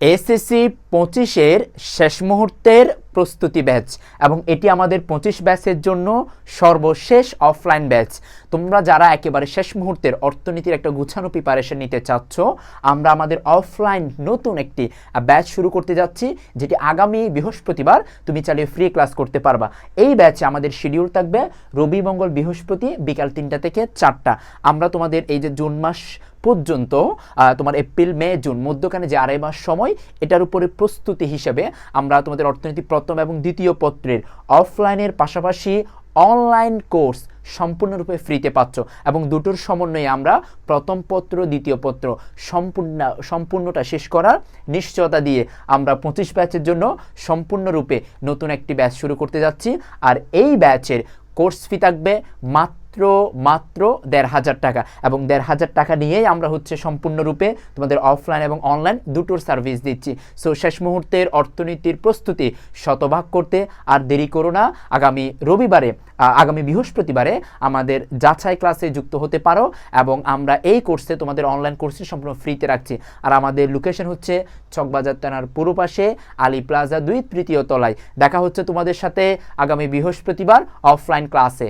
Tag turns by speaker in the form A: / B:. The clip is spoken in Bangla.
A: এসএসসি পঁচিশের শেষ মুহূর্তের প্রস্তুতি ব্যাচ এবং এটি আমাদের পঁচিশ ব্যাচের জন্য সর্বশেষ অফলাইন ব্যাচ। তোমরা যারা একেবারে শেষ মুহূর্তের অর্থনীতির একটা গুছানো প্রিপারেশন নিতে চাচ্ছ, আমরা আমাদের অফলাইন নতুন একটি ব্যাচ শুরু করতে যাচ্ছি, যেটি আগামী বৃহস্পতিবার তুমি চালিয়ে ফ্রি ক্লাস করতে পারবা। এই ব্যাচে আমাদের শিডিউল থাকবে রবি, মঙ্গল, বৃহস্পতি বিকাল তিনটা থেকে চারটা। আমরা তোমাদের এই যে জুন মাস পর্যন্ত তোমার এপ্রিল, মে, জুন, মধ্যখানে যে আড়াই মাস সময়, এটার উপরে প্রস্তুতি হিসেবে আমরা তোমাদের অর্থনীতি এবং দ্বিতীয় পত্রের অফলাইনের পাশাপাশি অনলাইন কোর্স সম্পূর্ণরূপে ফ্রিতে পাচ্ছ এবং দুটোর সমন্বয়ে আমরা প্রথম পত্র, দ্বিতীয় পত্র সম্পূর্ণ, সম্পূর্ণটা শেষ করার নিশ্চয়তা দিয়ে আমরা পঁচিশ ব্যাচের জন্য সম্পূর্ণরূপে নতুন একটি ব্যাচ শুরু করতে যাচ্ছি। আর এই ব্যাচের কোর্স ফি থাকবে মাত্র মাত্র মাত্র দেড় হাজার টাকা। এবং দেড় হাজার টাকা নিয়েই আমরা হচ্ছে সম্পূর্ণরূপে তোমাদের অফলাইন এবং অনলাইন দুটোর সার্ভিস দিচ্ছি। সো শেষ মুহূর্তের অর্থনীতির প্রস্তুতি শতভাগ করতে আর দেরি করো না। আগামী রবিবারে আগামী বৃহস্পতিবারে আমাদের যাচাই ক্লাসে যুক্ত হতে পারো এবং আমরা এই কোর্সে তোমাদের অনলাইন কোর্সটি সম্পূর্ণ ফ্রিতে রাখছি। আর আমাদের লোকেশন হচ্ছে চকবাজার থানার পূর্ব পাশে, আলী প্লাজা দুই তৃতীয় তলায়। দেখা হচ্ছে তোমাদের সাথে আগামী বৃহস্পতিবার অফলাইন ক্লাসে